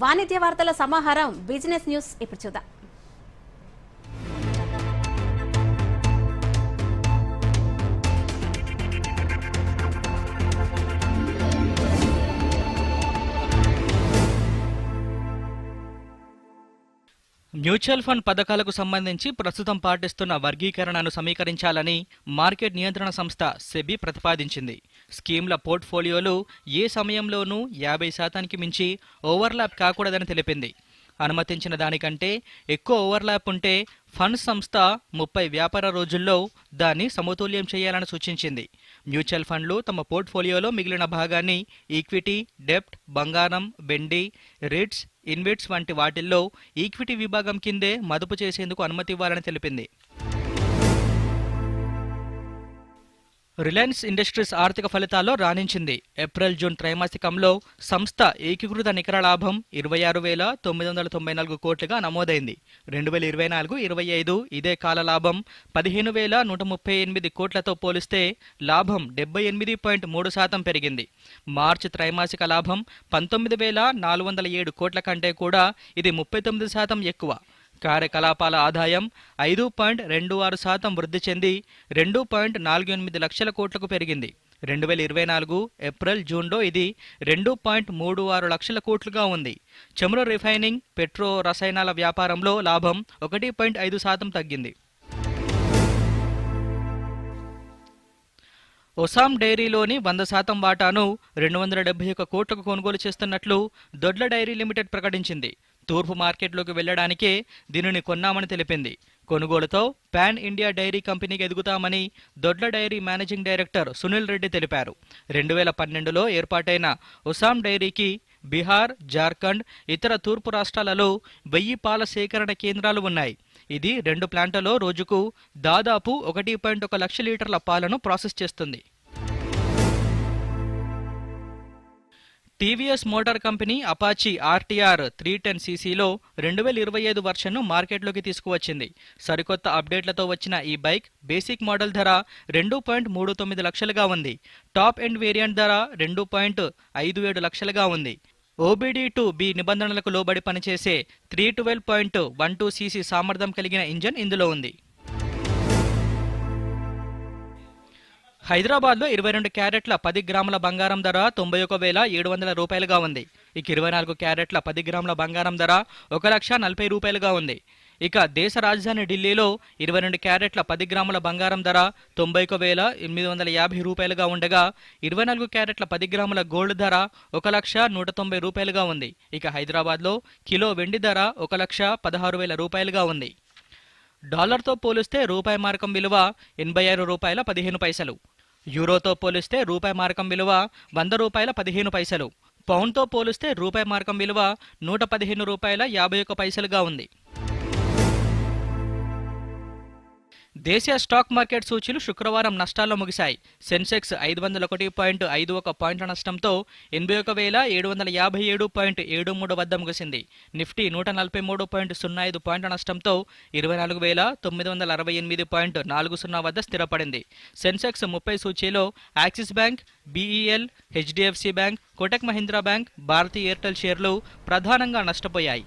వాణిజ్య వార్తల సమాహారం బిజినెస్ న్యూస్ ఇప్పుడు చూద్దాం. మ్యూచువల్ ఫండ్ పథకాలకు సంబంధించి ప్రస్తుతం పాటిస్తున్న వర్గీకరణను సమీకరించాలని మార్కెట్ నియంత్రణ సంస్థ సెబీ ప్రతిపాదించింది. స్కీమ్ల పోర్ట్ఫోలియోలు ఏ సమయంలోనూ యాభై శాతానికి మించి ఓవర్లాప్ కాకూడదని తెలిపింది. అనుమతించిన దానికంటే ఎక్కువ ఓవర్లాప్ ఉంటే ఫండ్ సంస్థ ముప్పై వ్యాపార రోజుల్లో దాన్ని సమతుల్యం చేయాలని సూచించింది. మ్యూచువల్ ఫండ్లు తమ పోర్ట్ఫోలియోలో మిగిలిన భాగాన్ని ఈక్విటీ డెప్ట్ బంగారం బెండి రిట్స్ ఇన్విట్స్ వంటి వాటిల్లో ఈక్విటీ విభాగం కిందే మదుపు చేసేందుకు అనుమతి ఇవ్వాలని తెలిపింది. రిలయన్స్ ఇండస్ట్రీస్ ఆర్థిక ఫలితాల్లో రాణించింది. ఏప్రిల్ జూన్ త్రైమాసికంలో సంస్థ ఏకీకృత నికర లాభం ఇరవై ఆరు వేల తొమ్మిది వందల తొంభై నాలుగు కోట్లుగా నమోదైంది. రెండు వేల ఇరవై నాలుగు ఇరవై ఐదు ఇదే కాల లాభం పదిహేను వేల నూట ముప్పై ఎనిమిది కోట్లతో పోలిస్తే లాభం డెబ్బై ఎనిమిది పాయింట్ మూడు శాతం పెరిగింది. మార్చి త్రైమాసిక లాభం పంతొమ్మిది వేల నాలుగు వందల ఏడు కోట్ల కంటే కూడా ఇది ముప్పై తొమ్మిది శాతం ఎక్కువ. కార్యకలాపాల ఆదాయం ఐదు పాయింట్ రెండు ఆరు శాతం వృద్ధి చెంది రెండు పాయింట్ నాలుగు ఎనిమిది లక్షల కోట్లకు పెరిగింది. రెండు వేల ఇరవై నాలుగు ఏప్రిల్ జూన్లో ఇది రెండు పాయింట్ మూడు ఆరు లక్షల కోట్లుగా ఉంది. చమురు రిఫైనింగ్ పెట్రో రసాయనాల వ్యాపారంలో లాభం ఒకటి పాయింట్ ఐదు శాతం తగ్గింది. ఒసాం డైరీలోని వంద శాతం వాటాను రెండు వందల డెబ్బై ఒక్క కోట్లకు కొనుగోలు చేస్తున్నట్లు దొడ్ల డైరీ లిమిటెడ్ ప్రకటించింది. తూర్పు మార్కెట్లోకి వెళ్ళడానికే దీనిని కొన్నామని తెలిపింది. కొనుగోలుతో పాన్ ఇండియా డైరీ కంపెనీకి ఎదుగుతామని Dodla dairy managing director Sunil Reddy తెలిపారు. రెండు వేల పన్నెండులో ఏర్పాటైన ఉసాం డైరీకి బీహార్ జార్ఖండ్ ఇతర తూర్పు రాష్ట్రాలలో వెయ్యి పాల సేకరణ కేంద్రాలు ఉన్నాయి. ఇది రెండు ప్లాంట్లలో రోజుకు దాదాపు ఒకటి పాయింట్ ఒక లక్ష లీటర్ల పాలను ప్రాసెస్ చేస్తుంది. TVS motor company Apache RTR three ten సీసీలో రెండు వేల ఇరవై ఐదు వర్షన్ను మార్కెట్లోకి తీసుకువచ్చింది. సరికొత్త అప్డేట్లతో వచ్చిన ఈ బైక్ బేసిక్ మోడల్ ధర రెండు పాయింట్ మూడు తొమ్మిది లక్షలుగా ఉంది. టాప్ ఎండ్ వేరియంట్ ధర రెండు పాయింట్ ఐదు ఏడు లక్షలుగా ఉంది. ఓబీడీ టూ బి నిబంధనలకు లోబడి పనిచేసే three twelve point one two cc సామర్థ్యం కలిగిన ఇంజన్ ఇందులో ఉంది. హైదరాబాద్లో ఇరవై రెండు క్యారెట్ల పది గ్రాముల బంగారం ధర తొంభై ఒక వేల ఏడు వందల రూపాయలుగా ఉంది. ఇక ఇరవై నాలుగు క్యారెట్ల పది గ్రాముల బంగారం ధర ఒక లక్ష నలభై రూపాయలుగా ఉంది. ఇక దేశ రాజధాని ఢిల్లీలో ఇరవై రెండు క్యారెట్ల పది గ్రాముల బంగారం ధర తొంభై ఒక వేల ఎనిమిది వందల యాభై రూపాయలుగా ఉండగా ఇరవై నాలుగు క్యారెట్ల పది గ్రాముల గోల్డ్ ధర ఒక లక్ష నూట తొంభై రూపాయలుగా ఉంది. ఇక హైదరాబాద్లో కిలో వెండి ధర ఒక లక్ష పదహారు వేల రూపాయలుగా ఉంది. డాలర్తో పోలిస్తే రూపాయి మార్కం విలువ ఎనభై ఆరు రూపాయల పదిహేను పైసలు. యూరోతో పోలిస్తే రూపాయి మార్కం విలువ వంద రూపాయల పదిహేను పైసలు. పౌండ్తో పోలిస్తే రూపాయి మార్కం విలువ నూట పదిహేను రూపాయల యాభై ఒక్క పైసలుగా ఉంది. దేశీయ స్టాక్ మార్కెట్ సూచీలు శుక్రవారం నష్టాల్లో ముగిశాయి. సెన్సెక్స్ ఐదు వందల ఒకటి పాయింట్ ఐదు ఒక పాయింట్ల నష్టంతో ఎనభై ఒక వేల ఏడు వందల యాభై ఏడు పాయింట్ ఏడు మూడు వద్ద ముగిసింది. నిఫ్టీ నూట నలభై మూడు పాయింట్ సున్నా ఐదు పాయింట్ల నష్టంతో ఇరవై నాలుగు వేల తొమ్మిది వందల అరవై ఎనిమిది పాయింట్ నాలుగు సున్నా వద్ద స్థిరపడింది. సెన్సెక్స్ ముప్పై సూచీలో Axis bank BEL HDFC bank Kotak Mahindra bank Bharti Airtel షేర్లు ప్రధానంగా నష్టపోయాయి.